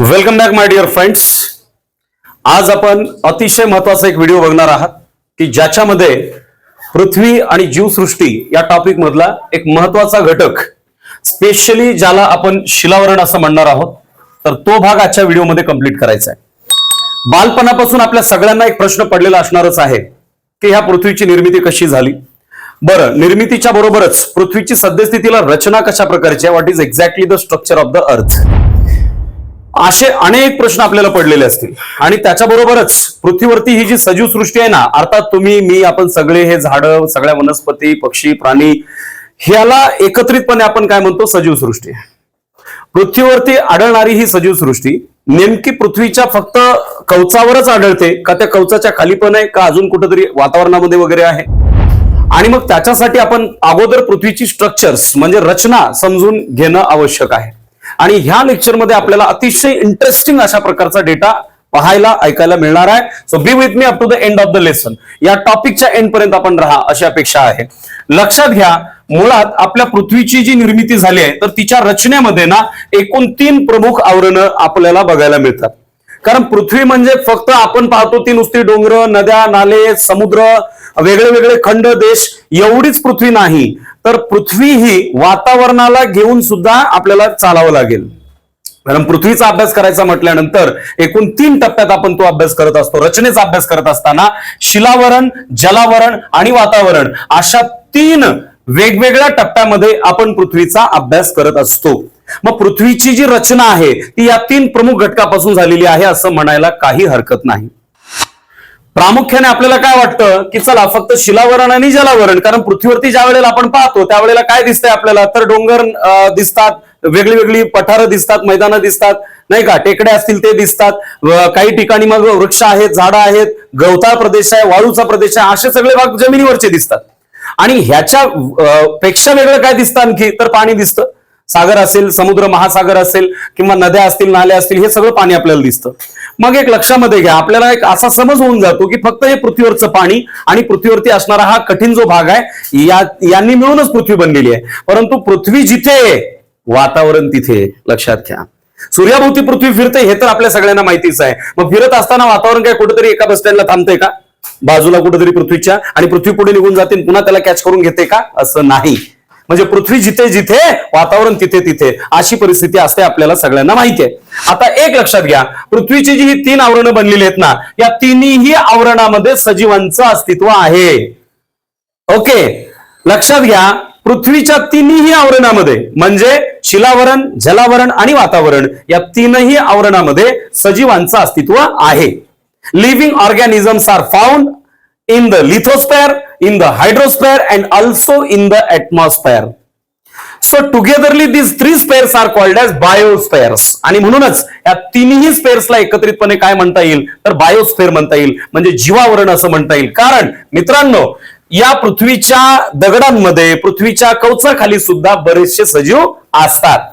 Welcome back my dear friends आज आपण अतिशय महत्त्वाचा एक व्हिडिओ बघणार आहात की ज्याच्यामध्ये पृथ्वी आणि जीवसृष्टी या टॉपिक मधला एक महत्त्वाचा घटक स्पेशली ज्याला आपण शिलावरण असं म्हणणार आहोत तर तो भाग आजच्या व्हिडिओमध्ये कंप्लीट करायचा आहे. बालपणापासून आपल्या सगळ्यांना एक प्रश्न पडलेला असणारच आहे की ह्या पृथ्वीची निर्मिती कशी झाली? बरं निर्मितीच्या बरोबरच पृथ्वीची सद्यस्थितीला रचना कशा प्रकारची आहे? What is exactly the structure of the earth असे अनेक प्रश्न आपल्याला पडलेले असतील. आणि त्याच्याबरोबरच पृथ्वीवरती ही जी सजीव सृष्टी आहे ना अर्थात तुम्ही मी आपण सगळे हे झाडं सगळ्या वनस्पती पक्षी प्राणी ह्याला एकत्रितपणे आपण काय म्हणतो सजीव सृष्टी. पृथ्वीवरती आढळणारी ही सजीव सृष्टी नेमकी पृथ्वीच्या फक्त कवचावरच आढळते का त्या कवचाच्या खाली पण आहे का अजून कुठेतरी वातावरणामध्ये वगैरे आहे? आणि मग त्याच्यासाठी आपण अगोदर पृथ्वीची स्ट्रक्चर्स म्हणजे रचना समजून घेणं आवश्यक आहे. आणि ह्या लेक्चरमध्ये आपल्याला अतिशय इंटरेस्टिंग अशा प्रकारचा डेटा पाहायला ऐकायला मिळणार आहे. So be with me up to the end of the lesson या टॉपिकच्या एंड पर्यंत आपण राहा अशी अपेक्षा आहे. लक्षात घ्या मुळात आपल्या पृथ्वीची जी निर्मिती झाली आहे तर तिच्या रचनेमध्ये ना एकूण तीन प्रमुख आवरणं आपल्याला बघायला मिळतात. कारण पृथ्वी म्हणजे फक्त आपण पाहतो ती नुसती डोंगर नद्या नाले समुद्र वेगळे वेगळे खंड देश एवढीच पृथ्वी नाही. तर पृथ्वी ही वातावरणाला घेऊन सुद्धा आपल्याला चालावं लागेल. कारण पृथ्वीचा अभ्यास करायचा म्हटल्यानंतर एकूण तीन टप्प्यात आपण तो अभ्यास करत असतो. रचनेचा अभ्यास करत असताना शिलावरण जलावरण आणि वातावरण अशा तीन वेगवेगळ्या टप्प्यामध्ये आपण पृथ्वीचा अभ्यास करत असतो. मग पृथ्वीची जी रचना आहे ती या तीन प्रमुख घटकापासून झालेली आहे असं म्हणायला काही हरकत नाही. प्रामुख्याने आपल्याला काय वाटतं की चला फक्त शिलावरण आणि जलावरण कारण पृथ्वीवरती ज्या वेळेला आपण पाहतो त्यावेळेला काय दिसतंय आपल्याला? तर डोंगर अं, दिसतात वेगळी वेगळी पठारं दिसतात मैदानं दिसतात नाही का? टेकड्या असतील ते दिसतात काही ठिकाणी मग वृक्ष आहेत झाडं आहेत गवताळ प्रदेश आहे वाळूचा प्रदेश आहे असे सगळे भाग जमिनीवरचे दिसतात. आणि ह्याच्या पेक्षा वेगळं काय दिसतं आणखी? तर पाणी दिसतं. सागर असेल समुद्र महासागर असेल किंवा नद्या असतील नाल्या असतील हे सगळं पाणी आपल्याला दिसतं. मग एक लक्षामध्ये घ्या आपल्याला एक असा समज होऊन जातो की फक्त हे पृथ्वीवरचं पाणी आणि पृथ्वीवरती असणारा हा कठीण जो भाग आहे या यांनी मिळूनच पृथ्वी बनलेली आहे. परंतु पृथ्वी जिथे वातावरण तिथे लक्षात घ्या. सूर्याभोवती पृथ्वी फिरते हे तर आपल्या सगळ्यांना माहितीच आहे. मग फिरत असताना वातावरण काय कुठेतरी एका बस थांबते थांबतंय का? बाजूला कुठेतरी पृथ्वीच्या आणि पृथ्वी पुढे निघून जाते पुन्हा त्याला कॅच करून घेते का? असं नाही. म्हणजे पृथ्वी जिथे जिथे वातावरण तिथे तिथे. अशी परिस्थिती असते आपल्याला सगळ्यांना माहिती आहे आता एक लक्षात घ्या पृथ्वीची जी ही तीन आवरणं बनलेली आहेत ना या तिन्ही आवरणामध्ये सजीवांचं अस्तित्व आहे. ओके? लक्षात घ्या पृथ्वीच्या तिन्ही आवरणामध्ये म्हणजे शिलावरण जलावरण आणि वातावरण या तीनही आवरणामध्ये सजीवांचं अस्तित्व आहे. Living organisms are found in the lithosphere in the hydrosphere and also in the atmosphere. So togetherly this three spheres are called as biospheres आणि म्हणूनच या तिन्ही स्पेअर्सला एकत्रितपणे काय म्हणता येईल? तर बायोस्फेअर म्हणता येईल. म्हणजे जीवावरण असं म्हणता येईल. कारण मित्रांनो या पृथ्वीच्या दगडांमध्ये पृथ्वीच्या कवचाखाली सुद्धा बरेचसे सजीव असतात.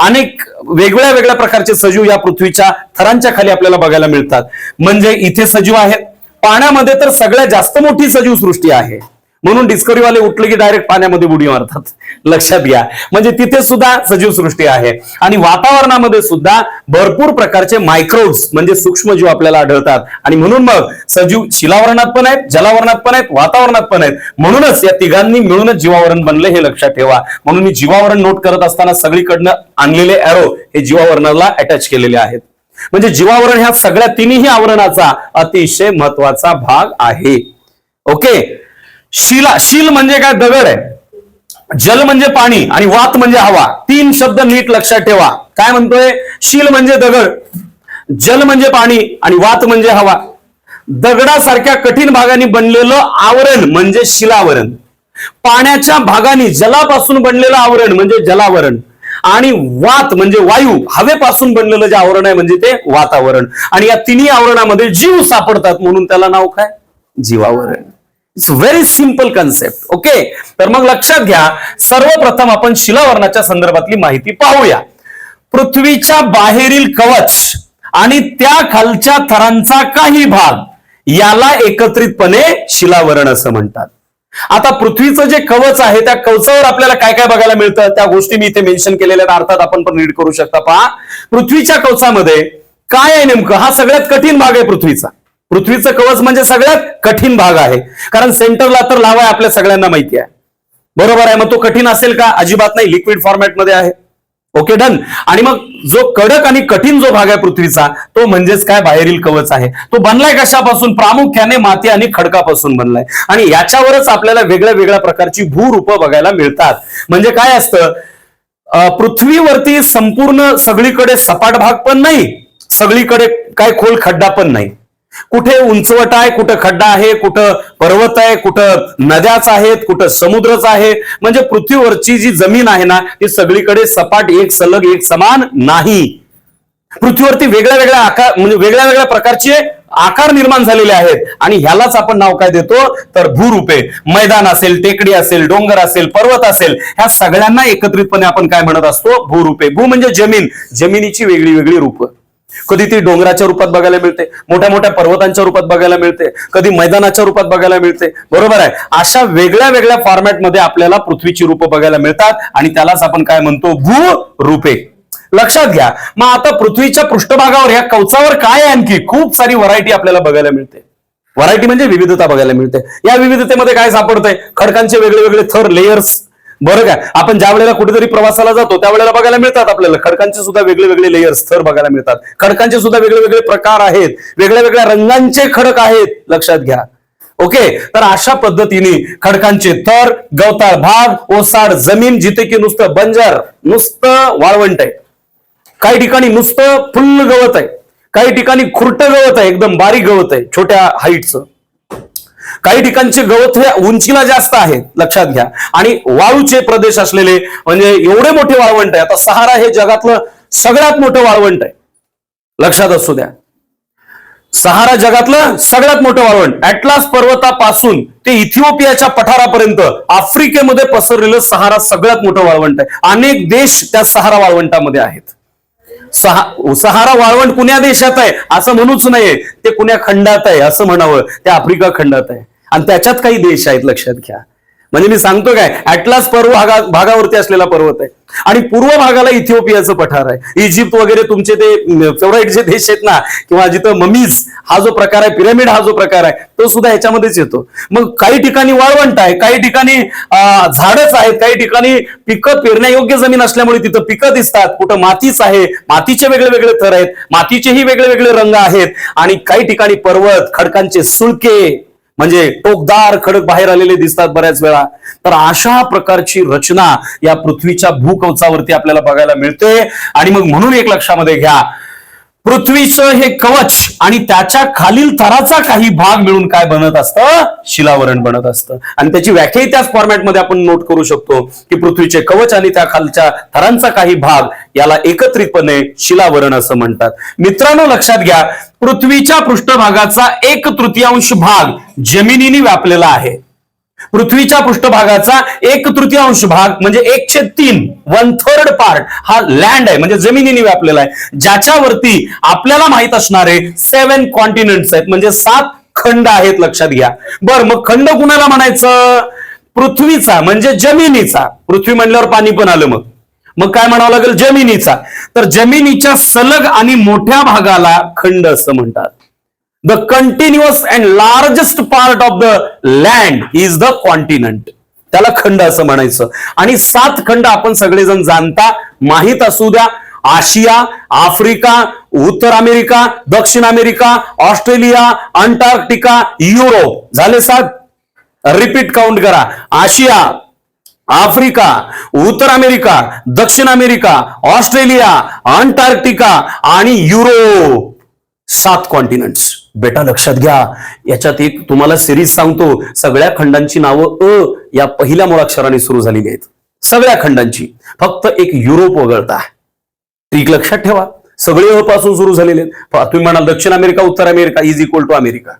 अनेक वेगवेगळ्या वेगळ्या प्रकारचे सजीव या पृथ्वीच्या थरांच्या खाली आपल्याला बघायला मिळतात. म्हणजे इथे सजीव आहेत पाण्यामध्ये तर सगळ्यात जास्त मोठी सजीव सृष्टी आहे. म्हणून डिस्कवरीवाले उठले की डायरेक्ट पाण्यामध्ये बुडी मारतात. लक्षात घ्या. म्हणजे तिथे सुद्धा सजीव सृष्टी आहे. आणि वातावरणामध्ये सुद्धा भरपूर प्रकारचे मायक्रोब्स म्हणजे सूक्ष्मजीव आपल्याला आढळतात. आणि म्हणून मग सजीव शिलावरणात पण आहेत जलावरणात पण आहेत वातावरणात पण आहेत. म्हणूनच या तिघांनी मिळूनच जीवावरण बनले हे लक्षात ठेवा. म्हणून मी जीवावरण नोट करत असताना सगळीकडनं आणलेले अॅरो हे जीवावरणाला अटॅच केलेले आहेत. म्हणजे जीवावरण ह्या सगळ्या तिन्ही आवरणाचा अतिशय महत्त्वाचा भाग आहे. ओके? शिला शील म्हणजे काय? दगड आहे. जल म्हणजे पाणी आणि वात म्हणजे हवा. तीन शब्द नीट लक्षात ठेवा. काय म्हणतोय? शील म्हणजे दगड जल म्हणजे पाणी आणि वात म्हणजे हवा. दगडासारख्या कठीण भागाने बनलेलं आवरण म्हणजे शिलावरण. पाण्याच्या भागाने जलापासून बनलेलं आवरण म्हणजे जलावरण. आणि वात म्हणजे वायू हवेपासून बनलेलं जे आवरण आहे म्हणजे ते वातावरण. आणि या तिन्ही आवरणामध्ये जीव सापडतात म्हणून त्याला नाव काय? जीवावरण. It's very simple concept okay तर मग लक्षात घ्या सर्वप्रथम आपण शिलावरणाच्या संदर्भातली माहिती पाहूया. पृथ्वीच्या बाहेरील कवच आणि त्या खालच्या थरांचा काही भाग याला एकत्रितपणे शिलावरण असं म्हणतात. आता पृथ्वीचं जे कवच आहे त्या कवचावर आपल्याला काय काय बघायला मिळतं? त्या गोष्टी मी इथे मेन्शन केलेल्या आहेत अर्थात आपण पण रीड करू शकता. पहा पृथ्वीच्या कवचामध्ये काय आहे नेमकं? हा सगळ्यात कठीण भाग आहे पृथ्वीचा. पृथ्वीचं कवच म्हणजे सगळ्यात कठीण भाग आहे. कारण सेंटरला तर लावा आहे आपल्या सगळ्यांना माहिती आहे. बरोबर आहे? मग तो कठीण असेल का? अजिबात नाही. लिक्विड फॉर्मॅटमध्ये आहे. Okay done. आणि मग जो कडक आणि कठीण जो भाग आहे पृथ्वीचा तो म्हणजेच काय? बाहेरील कवच आहे. तो बनलाय कशापासून? प्रामुख्याने माती आणि खडकापासून बनलाय. आणि याच्यावरच आपल्याला वेगळ्या वेगळ्या प्रकारची भूरूप बघायला मिळतात. म्हणजे काय असतं? पृथ्वीवरती संपूर्ण सगळीकडे सपाट भाग पण नाही सगळीकडे काय खोल खड्डा पण नाही. कुठे उंचवट आहे कुठं खड्डा आहे कुठं पर्वत आहे कुठं नद्याच आहेत कुठं समुद्रच आहे. म्हणजे पृथ्वीवरची जी जमीन आहे ना ती सगळीकडे सपाट एक सलग एक समान नाही. पृथ्वीवरती वेगळ्या वेगळ्या आकार म्हणजे वेगळ्या वेगळ्या प्रकारचे आकार निर्माण झालेले आहेत. आणि ह्यालाच आपण नाव काय देतो? तर भूरूपे. मैदान असेल टेकडी असेल डोंगर असेल पर्वत असेल ह्या सगळ्यांना एकत्रितपणे आपण काय म्हणत असतो? भूरूपे. भू म्हणजे जमीन. जमिनीची वेगळी वेगळी रूप. कधी ती डोंगराच्या रूपात बघायला मिळते मोठ्या मोठ्या पर्वतांच्या रूपात बघायला मिळते कधी मैदानाच्या रूपात बघायला मिळते. बरोबर आहे? अशा वेगळ्या वेगळ्या फॉर्मॅटमध्ये आपल्याला पृथ्वीची रूपं बघायला मिळतात आणि त्यालाच आपण काय म्हणतो? भू रूपे. लक्षात घ्या. मग आता पृथ्वीच्या पृष्ठभागावर या कवचावर काय आणखी? खूप सारी व्हरायटी आपल्याला बघायला मिळते. व्हरायटी म्हणजे विविधता बघायला मिळते. या विविधतेमध्ये काय सापडतंय? खडकांचे वेगळे वेगळे थर लेयर्स बरं का? आपण ज्या वेळेला कुठेतरी प्रवासाला जातो त्यावेळेला बघायला मिळतात आपल्याला. खडकांचे सुद्धा वेगळे वेगळे लेयर्स थर बघायला मिळतात. खडकांचे सुद्धा वेगळे वेगळे प्रकार आहेत. वेगळ्या वेगळ्या रंगांचे खडक आहेत. लक्षात घ्या. ओके? तर अशा पद्धतीने खडकांचे थर गवताळ भाग ओसाड जमीन जिथे की नुसतं बंजर नुसतं वाळवंट आहे. काही ठिकाणी नुसतं फुल्ल गवत आहे. काही ठिकाणी खुरट गवत आहे. एकदम बारीक गवत आहे. छोट्या हाईटचं काही ठिकाणचे गवत हे उंचीला जास्त आहे लक्षात घ्या. आणि वाळूचे प्रदेश असलेले म्हणजे एवढे मोठे वाळवंट आहे. आता सहारा हे जगातलं सगळ्यात मोठं वाळवंट आहे. लक्षात असू द्या. सहारा जगातलं सगळ्यात मोठं वाळवंट. अॅटलास पर्वतापासून ते इथिओपियाच्या पठारापर्यंत आफ्रिकेमध्ये पसरलेलं सहारा सगळ्यात मोठं वाळवंट आहे. अनेक देश त्या सहारा वाळवंटामध्ये आहेत. सहा सहारा वाळवंट कुण्या देशात आहे? असं म्हणूच नाहीये. ते कुण्या खंडात आहे असं म्हणावं. ते आफ्रिका खंडात आहे. आणि त्याच्यात काही देश आहेत लक्षात घ्या. म्हणजे मी सांगतो काय अॅटलास पर्व भागा भागावरती असलेला पर्वत आहे. आणि पूर्व भागाला इथिओपियाचं पठार आहे. इजिप्त वगैरे तुमचे ते फेवराईट जे देश आहेत ना किंवा जिथं ममीज हा जो प्रकार आहे पिरामिड हा जो प्रकार आहे तो सुद्धा ह्याच्यामध्येच येतो. मग काही ठिकाणी वाळवंट आहे काही ठिकाणी झाडच आहेत काही ठिकाणी पिकं पेरण्यायोग्य जमीन असल्यामुळे तिथं पिकं दिसतात. कुठं मातीच आहे मातीचे वेगळे वेगळे थर आहेत मातीचेही वेगळे वेगळे रंग आहेत. आणि काही ठिकाणी पर्वत खडकांचे सुळके म्हणजे टोकदार खडक बाहेर आलेले दिसतात बऱ्याच वेळा. तर अशा प्रकारची रचना या पृथ्वीच्या भूकवचावरती आपल्याला बघायला मिळते. आणि मग म्हणून एक लक्षामध्ये घ्या पृथ्वीचं हे कवच आणि त्याच्या खालील थराचा काही भाग मिळून काय बनत असतं? शिलावरण बनत असतं. आणि त्याची व्याख्याही त्याच फॉर्मॅटमध्ये आपण नोट करू शकतो की पृथ्वीचे कवच आणि त्या खालच्या थरांचा काही भाग याला एकत्रितपणे शिलावरण असं म्हणतात. मित्रांनो लक्षात घ्या पृथ्वीच्या पृष्ठभागाचा एक तृतीयांश भाग जमिनीने व्यापलेला आहे. पृथ्वीच्या पृष्ठभागाचा एक तृतीयांश भाग म्हणजे एकशे तीन वन थर्ड पार्ट हा लँड आहे म्हणजे जमिनीने व्यापलेला आहे. ज्याच्यावरती आपल्याला माहीत असणारे सेव्हन कॉन्टिनेंट्स आहेत म्हणजे सात खंड आहेत लक्षात घ्या. बर मग खंड कुणाला म्हणायचं? पृथ्वीचा म्हणजे जमिनीचा. पृथ्वी म्हणल्यावर पाणी पण आलं मग. मग काय म्हणावं लागेल? जमिनीचा. तर जमिनीच्या सलग आणि मोठ्या भागाला खंड असं म्हणतात. The continuous and largest part of the land is the continent त्याला खंड असं म्हणायचं. आणि सात खंड आपण सगळेजण जाणता. माहीत असू द्या आशिया आफ्रिका उत्तर अमेरिका दक्षिण अमेरिका ऑस्ट्रेलिया अंटार्क्टिका युरोप. झाले सात? रिपीट काउंट करा. आशिया आफ्रिका उत्तर अमेरिका दक्षिण अमेरिका ऑस्ट्रेलिया अंटार्क्टिका आणि युरोप. सात कॉन्टिनेंट्स बेटा लक्षात घ्या. याच्यात एक तुम्हाला सिरीज सांगतो. सगळ्या खंडांची नावं अ या पहिल्या मुळाक्षराने सुरू झालेली आहेत. सगळ्या खंडांची. फक्त एक युरोप वगळता. ट्रिक लक्षात ठेवा. सगळे अ पासून सुरू झालेले आहेत. तुम्ही म्हणाल दक्षिण अमेरिका उत्तर America is equal to America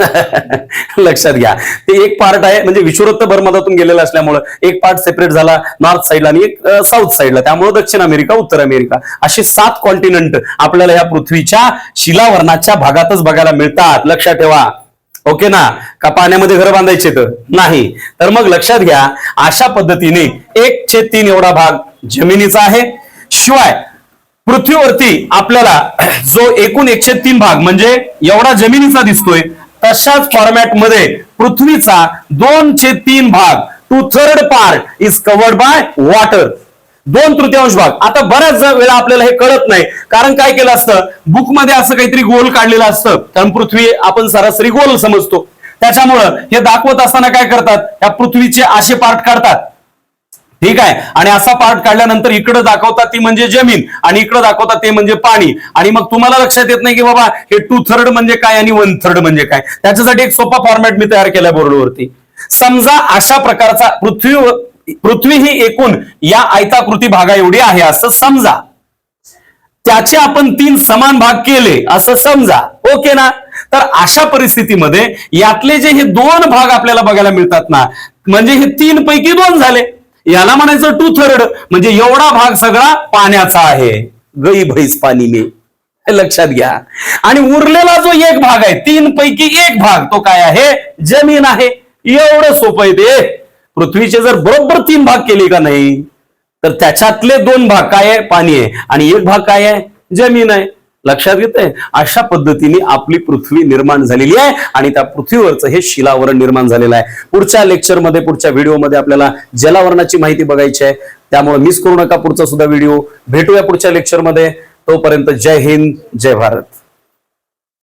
लक्षात घ्या. ते एक पार्ट आहे म्हणजे विषुवृत्त बर्मादातून गेलेला असल्यामुळं एक पार्ट सेपरेट झाला नॉर्थ साईडला आणि एक साऊथ साईडला त्यामुळे दक्षिण अमेरिका उत्तर अमेरिका असे सात कॉन्टिनेंट आपल्याला या पृथ्वीच्या शिलावरणाच्या भागातच बघायला मिळतात. लक्षात ठेवा. ओके ना? का पाण्यामध्ये घर बांधायचे तर नाही. तर मग लक्षात घ्या अशा पद्धतीने एक छे तीन एवढा भाग जमिनीचा आहे. शिवाय पृथ्वीवरती आपल्याला जो एकूण एकशे तीन भाग म्हणजे एवढा जमिनीचा दिसतोय तशाच फॉर्मॅटमध्ये पृथ्वीचा दोन छेद तीन भाग two third part is covered by water दोन तृतीयांश भाग. आता बऱ्याच वेळा आपल्याला हे कळत नाही. कारण काय केलं असतं? बुकमध्ये असं काहीतरी गोल काढलेलं असतं. कारण पृथ्वी आपण सरासरी गोल समजतो. त्याच्यामुळं हे दाखवत असताना काय करतात? या पृथ्वीचे असे पार्ट काढतात. ठीक आहे? आणि असा पार्ट काढल्यानंतर इकडे दाखवतात ती म्हणजे जमीन आणि इकडे दाखवतात ते म्हणजे पाणी. आणि मग तुम्हाला लक्षात येत नाही की बाबा हे टू थर्ड म्हणजे काय आणि वन थर्ड म्हणजे काय? त्याच्यासाठी एक सोपा फॉर्मॅट मी तयार केलाय बोर्डवरती. समजा अशा प्रकारचा पृथ्वी पृथ्वी ही एकूण या आयताकृती भागा एवढी आहे असं समजा. त्याचे आपण तीन समान भाग केले असं समजा. ओके ना? तर अशा परिस्थितीमध्ये यातले जे हे दोन भाग आपल्याला बघायला मिळतात ना म्हणजे हे तीन पैकी दोन झाले. याला म्हणायचं टू थर्ड म्हणजे एवढा भाग सगळा पाण्याचा आहे. गई भैस पाणी मे. लक्षात घ्या. आणि उरलेला जो एक भाग आहे तीन पैकी एक भाग तो काय आहे? जमीन आहे. एवढं सोपं आहे ते. पृथ्वीचे जर बरोबर तीन भाग केले का नाही तर त्याच्यातले दोन भाग काय आहे? पाणी आहे. आणि एक भाग काय आहे? जमीन आहे. लक्षात घेतंय अशा पद्धतीने आपली पृथ्वी निर्माण झालेली आहे आणि त्या पृथ्वीवरचं हे शिलावरण निर्माण झालेलं आहे. पुढच्या लेक्चरमध्ये पुढच्या व्हिडिओमध्ये आपल्याला जलावरणाची माहिती बघायची आहे. त्यामुळे मिस करू नका पुढचा सुद्धा व्हिडिओ भेटूया पुढच्या लेक्चरमध्ये तोपर्यंत जय हिंद जय भारत.